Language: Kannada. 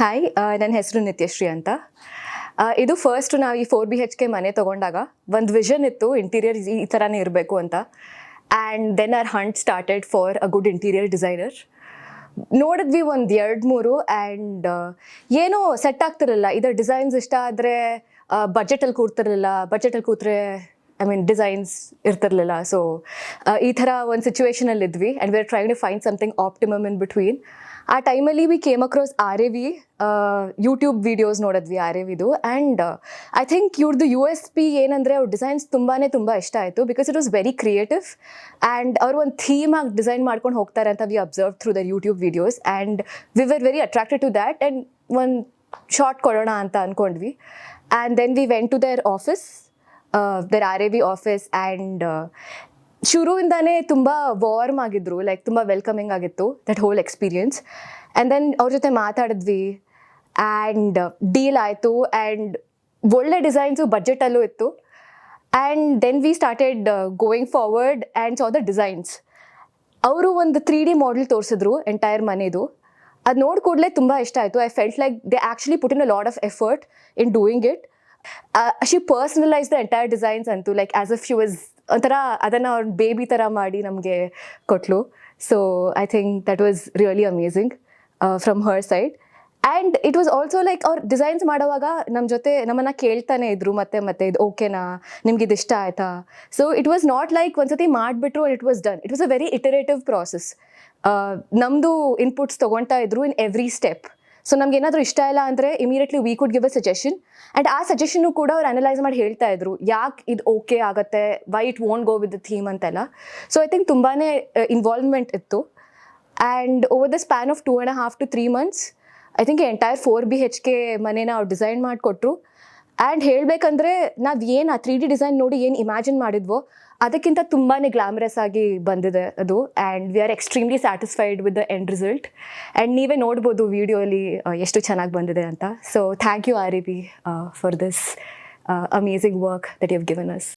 ಹಾಯ್ ನನ್ನ ಹೆಸರು ನಿತ್ಯಶ್ರೀ ಅಂತ. ಇದು ಫಸ್ಟ್ ನಾವು ಈ ಫೋರ್ ಬಿ ಹೆಚ್ ಕೆ ಮನೆ ತೊಗೊಂಡಾಗ ಒಂದು ವಿಷನ್ ಇತ್ತು ಇಂಟೀರಿಯರ್ ಈ ಥರನೇ ಇರಬೇಕು ಅಂತ. And then our hunt started for a good interior designer ನೋಡಿದ್ವಿ ಒಂದು ಎರಡು ಮೂರು ಆ್ಯಂಡ್ ಏನೋ ಸೆಟ್ ಆಗ್ತಿರಲಿಲ್ಲ. ಇದರ ಡಿಸೈನ್ಸ್ ಇಷ್ಟ ಆದರೆ ಬಜೆಟಲ್ಲಿ ಕೂರ್ತಿರಲಿಲ್ಲ. ಬಜೆಟಲ್ಲಿ ಕೂತ್ರೆ ಐ ಮೀನ್ ಡಿಸೈನ್ಸ್ ಇರ್ತಿರ್ಲಿಲ್ಲ. ಸೊ ಈ ಥರ ಒಂದು ಸಿಚುವೇಶನಲ್ಲಿ ಇದ್ವಿ and we are trying to find something optimum in between ಆ ಟೈಮಲ್ಲಿ we came across R A V YouTube videos ನೋಡಿದ್ವಿ ಆರ್ ಎ ವಿದು ಆ್ಯಂಡ್ ಐ ಥಿಂಕ್ ಇವ್ರದ್ದು ಯು ಎಸ್ ಪಿ ಏನಂದರೆ ಅವ್ರ ಡಿಸೈನ್ಸ್ ತುಂಬಾ ತುಂಬ ಇಷ್ಟ ಆಯಿತು because it was very creative and ಅವ್ರ ಒಂದು ಥೀಮ್ ಆಗಿ ಡಿಸೈನ್ ಮಾಡ್ಕೊಂಡು ಹೋಗ್ತಾರೆ ಅಂತ we observe through their YouTube videos and we were very attracted to that and ಒಂದು ಶಾರ್ಟ್ ಕೊಡೋಣ ಅಂತ ಅಂದ್ಕೊಂಡ್ವಿ and then we went to their office their R A V office and ಶುರುವಿಂದಾನೇ ತುಂಬ ವಾರ್ಮ್ ಆಗಿದ್ರು ಲೈಕ್ ತುಂಬ ವೆಲ್ಕಮಿಂಗ್ ಆಗಿತ್ತು that whole experience and then ಅವ್ರ ಜೊತೆ ಮಾತಾಡಿದ್ವಿ ಆ್ಯಂಡ್ ಡೀಲ್ ಆಯಿತು ಆ್ಯಂಡ್ ಒಳ್ಳೆ ಡಿಸೈನ್ಸು ಬಜೆಟಲ್ಲೂ ಇತ್ತು. And then we started going forward and saw the designs ಅವರು ಒಂದು ತ್ರೀ ಡಿ ಮಾಡೆಲ್ ತೋರಿಸಿದ್ರು ಎಂಟೈರ್ ಮನೆದು. ಅದು ನೋಡಿ ಕೂಡಲೇ ತುಂಬ ಇಷ್ಟ ಆಯಿತು. I felt like they actually put in a lot of effort in doing it she personalise the entire designs ಅಂತೂ like as if she was ಒಂಥರ ಅದನ್ನು ಅವ್ರ ಬೇಬಿ ಥರ ಮಾಡಿ ನಮಗೆ ಕೊಟ್ಲು. So I think that was really amazing from her side and it was also like ಅವ್ರು ಡಿಸೈನ್ಸ್ ಮಾಡೋವಾಗ ನಮ್ಮ ಜೊತೆ ನಮ್ಮನ್ನು ಕೇಳ್ತಾನೆ ಇದ್ರು ಮತ್ತೆ ಮತ್ತೆ ಇದು ಓಕೆನಾ ನಿಮ್ಗೆ ಇದು ಇಷ್ಟ ಆಯ್ತಾ? So it was not like ಒಂದ್ಸತಿ ಮಾಡಿಬಿಟ್ರು it was done it was a very iterative process ನಮ್ಮದು ಇನ್ಪುಟ್ಸ್ ತೊಗೊಳ್ತಾ ಇದ್ರು ಇನ್ ಎವ್ರಿ ಸ್ಟೆಪ್ ಸೊ ನಮ್ಗೆ ಏನಾದರೂ ಇಷ್ಟ ಇಲ್ಲ ಅಂದರೆ immediately we could give a suggestion and ಆ ಸಜೆಷನ್ನು ಕೂಡ ಅವ್ರು ಅನಲೈಸ್ ಮಾಡಿ ಹೇಳ್ತಾ ಇದ್ರು, ಯಾಕೆ ಇದು ಓಕೆ ಆಗುತ್ತೆ why it won't go with the theme ಅಂತೆಲ್ಲ. ಸೊ ಐ ಥಿಂಕ್ ತುಂಬಾ ಇನ್ವಾಲ್ವ್ಮೆಂಟ್ ಇತ್ತು. And over the span of two and half to three months I think entire four B H K ಮನೇನ ಅವ್ರು ಡಿಸೈನ್ ಮಾಡಿಕೊಟ್ರು. ಆ್ಯಂಡ್ ಹೇಳಬೇಕಂದ್ರೆ ನಾವು ಏನು ಆ ತ್ರೀ ಡಿ ಡಿಸೈನ್ ನೋಡಿ ಏನು ಇಮ್ಯಾಜಿನ್ ಮಾಡಿದ್ವೋ ಅದಕ್ಕಿಂತ ತುಂಬಾ ಗ್ಲಾಮರಸ್ ಆಗಿ ಬಂದಿದೆ ಅದು. And we are extremely satisfied with the end result and ನೀವೇ ನೋಡ್ಬೋದು ವಿಡಿಯೋಲಿ ಎಷ್ಟು ಚೆನ್ನಾಗಿ ಬಂದಿದೆ ಅಂತ. So thank you R E B for this amazing work that you given us